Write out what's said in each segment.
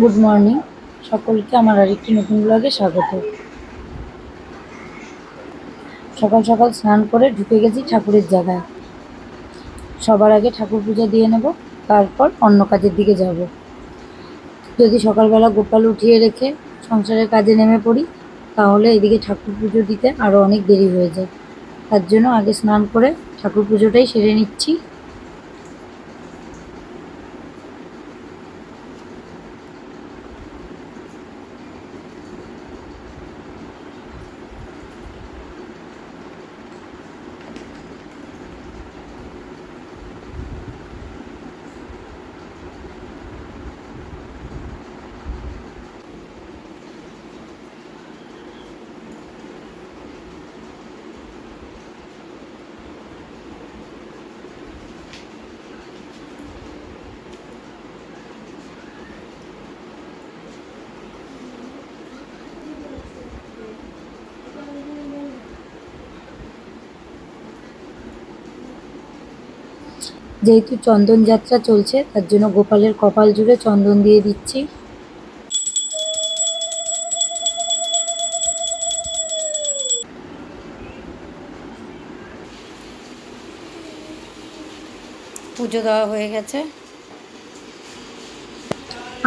Good morning সকলকে আমার আরেকটি নতুন ব্লগে স্বাগত। সকাল সকাল স্নান করে ঢুকে গেছি ঠাকুরের জায়গায়। সবার আগে ঠাকুর পূজা দিয়ে নেব, তারপর অন্য কাজের দিকে যাব। যদি সকালবেলা গোপাল উঠিয়ে রেখে সংসারের কাজে নেমে পড়ি, তাহলে এদিকে ঠাকুর পুজো দিতে আরও অনেক দেরি হয়ে যায়। তার জন্য আগে স্নান করে ঠাকুর পুজোটাই সেরে নিচ্ছি। যেহেতু চন্দন যাত্রা চলছে তার জন্য গোপালের কপাল জুড়ে চন্দন দিয়ে দিচ্ছি। পুজো দেওয়া হয়ে গেছে।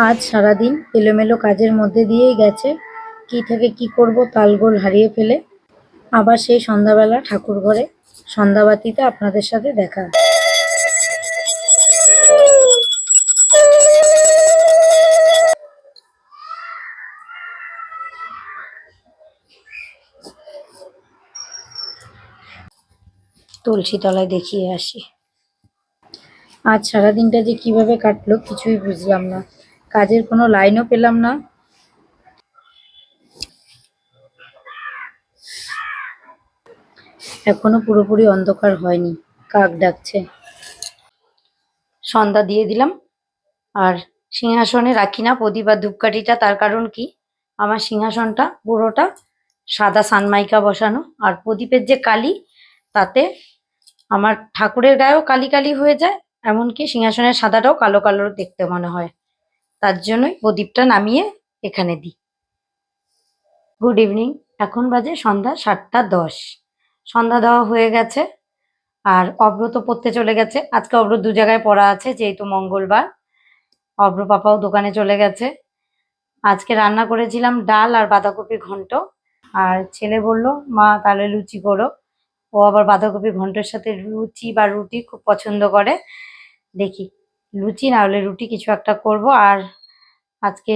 আজ সারাদিন এলোমেলো কাজের মধ্যে দিয়েই গেছে। কি থেকে কি করব তালগোল হারিয়ে ফেলে। আবার সেই সন্ধ্যাবেলা ঠাকুর ঘরে সন্ধ্যাবাতিতে আপনাদের সাথে দেখা। তুলসী তলায় দেখিয়ে আসি। আজ সারাদিনটা যে কীভাবে কাটলো কিছুই বুঝলাম না। কাজের কোনো লাইনও পেলাম না। এখনও পুরোপুরি অন্ধকার হয়নি। কাক ডাকছে। সন্ধ্যা দিয়ে দিলাম। আর সিংহাসনে রাখি না প্রদীপ আর ধূপকাঠিটা, তার কারণ কি? আমার সিংহাসনটা পুরোটা সাদা সানমাইকা বসানো। আর প্রদীপের যে কালি, তাতে আমার ঠাকুরের গায়েও কালি কালি হয়ে যায়, এমনকি সিংহাসনের সাদাটাও কালো কালো দেখতে মনে হয়। তার জন্যই প্রদীপটা নামিয়ে এখানে দিই। গুড ইভিনিং এখন বাজে সন্ধ্যা সাতটা দশ। সন্ধ্যা দেওয়া হয়ে গেছে, আর অব্র তো পড়তে চলে গেছে। আজকে অব্র দু জায়গায় পড়া আছে, যেহেতু মঙ্গলবার। অব্র পাপাও দোকানে চলে গেছে। আজকে রান্না করেছিলাম ডাল আর বাঁধাকপি ঘন্ট। আর ছেলে বলল, মা, তাহলে লুচি করো। ও আবার বাঁধাকপি ঘন্টের সাথে লুচি বা রুটি খুব পছন্দ করে। দেখি, লুচি না হলে রুটি কিছু একটা করব আর আজকে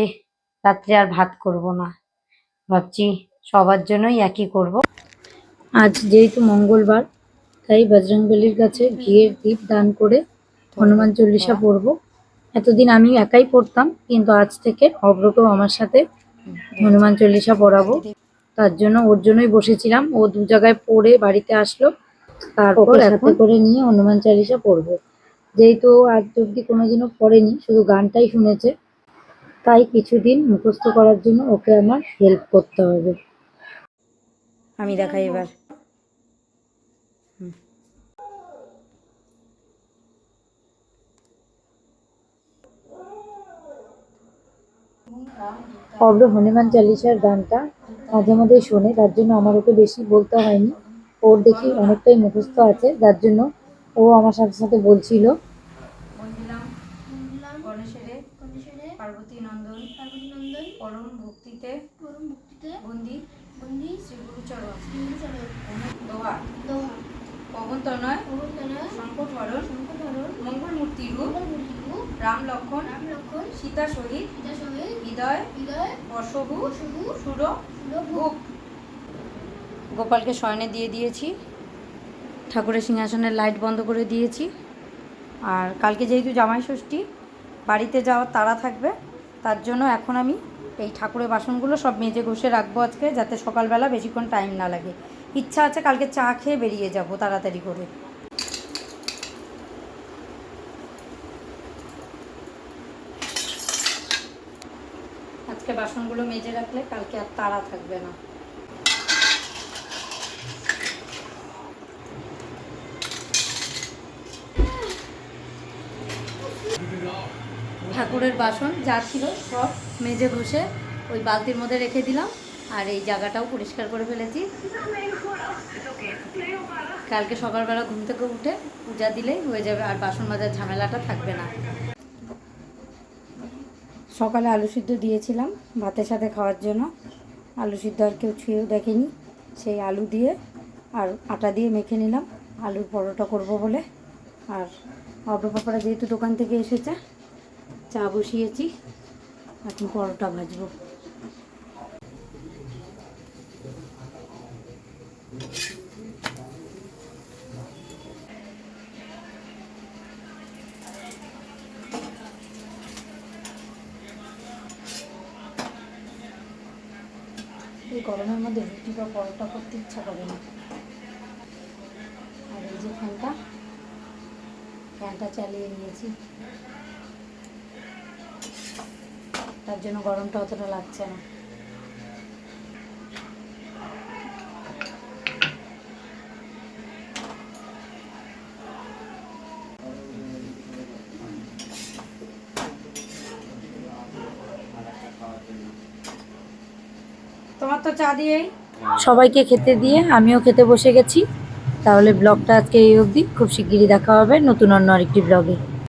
রাত্রে আর ভাত করব না। ভাবছি সবার জন্যই একই করব। আজ যেহেতু মঙ্গলবার, তাই বজরংবলির কাছে ঘিয়ের দীপ দান করে হনুমান চল্লিশা পড়ব। এতদিন আমি একাই পড়তাম, কিন্তু আজ থেকে অব্রকেও আমার সাথে হনুমান চল্লিশা পড়াবো। তার জন্য ওর জন্যই বসেছিলাম। ও দু জায়গায় পড়ে বাড়িতে আসলো। তারপর একটা করে নিয়ে হনুমান চালিশা পড়ব। যেহেতু আজ অব্দি কোনোদিনও পড়েনি শুধু গানটাই শুনেছে। তাই কিছুদিন মুখস্থ করার জন্য ওকে আমার হেল্প করতে হবে। আমি দেখাই এবার। অব্র হনুমান চালিসার গানটা মাঝে মাঝে শোনে তার জন্য আমার ওকে বেশি বলতে হয়নি। ওর দেখি অনেকটাই মুখস্থ আছে যার জন্য ও আমার সাথে সাথে বলছিল। বলছিলাম বললাম গণেশেরে গণেশেরে পার্বতী নন্দন পার্বতী নন্দন পরম ভক্তিতে পরম ভক্তিতে বন্দি বন্দি শ্রী গুরুচরণ শ্রীচরণ দোহা। দোহা। পবন তনয় পবনতনয় সংকট হরণ শঙ্করধরণ মঙ্গল মূর্তি রূপ মঙ্গলমূর্তিরূপ রাম লক্ষণ রাম লক্ষণ সীতা সহিত সীতা সমেত হৃদয় হৃদয় বর্ষভূ বসুভূ সুর ভূপ গোপালকে শয়নে দিয়ে দিয়েছি ঠাকুরের সিংহাসনের লাইট বন্ধ করে দিয়েছি। আর কালকে যেহেতু জামাই ষষ্ঠী বাড়িতে যাওয়ার তাড়া থাকবে তার জন্য এখন আমি এই ঠাকুরের বাসনগুলো সব মেজে ঘষে রাখব আজকে যাতে সকালবেলা বেশিক্ষণ টাইম না লাগে। ইচ্ছা আছে কালকে চা খেয়ে বেরিয়ে যাব তাড়াতাড়ি করে আজকে বাসনগুলো মেজে রাখলে কালকে আর তাড়া থাকবে না। ঠাকুরের বাসন যা ছিল সব মেজে ঘষে ওই বালতির মধ্যে রেখে দিলাম আর এই জায়গাটাও পরিষ্কার করে ফেলেছি। কালকে সকালবেলা ঘুম থেকে উঠে পূজা দিলেই হয়ে যাবে আর বাসন মাজার ঝামেলাটা থাকবে না। সকালে আলু সিদ্ধ দিয়েছিলাম ভাতের সাথে খাওয়ার জন্য। আলু সিদ্ধ আর কেউ ছুঁয়েও দেখেনি। সেই আলু দিয়ে আর আটা দিয়ে মেখে নিলাম। আলুর পরোটা করব বলে। আর অটো পাপড়া যেহেতু দোকান থেকে এসেছে, চা বসিয়েছি। এখন পরোটা ভাজবো। এই গরমের মধ্যে রুটি বা পরোটা করতে ইচ্ছা করে না। আর এই যে ফ্যানটা ফ্যানটা চালিয়ে নিয়েছি। তার জন্য গরমটা অতটা লাগছে না। চা সবাইকে খেতে দিয়ে আমিও খেতে বসে গেছি। তাহলে ব্লগটা আজকে এই অবধি। খুব শিগগিরই দেখা হবে নতুন অন্য আরেকটি ব্লগে।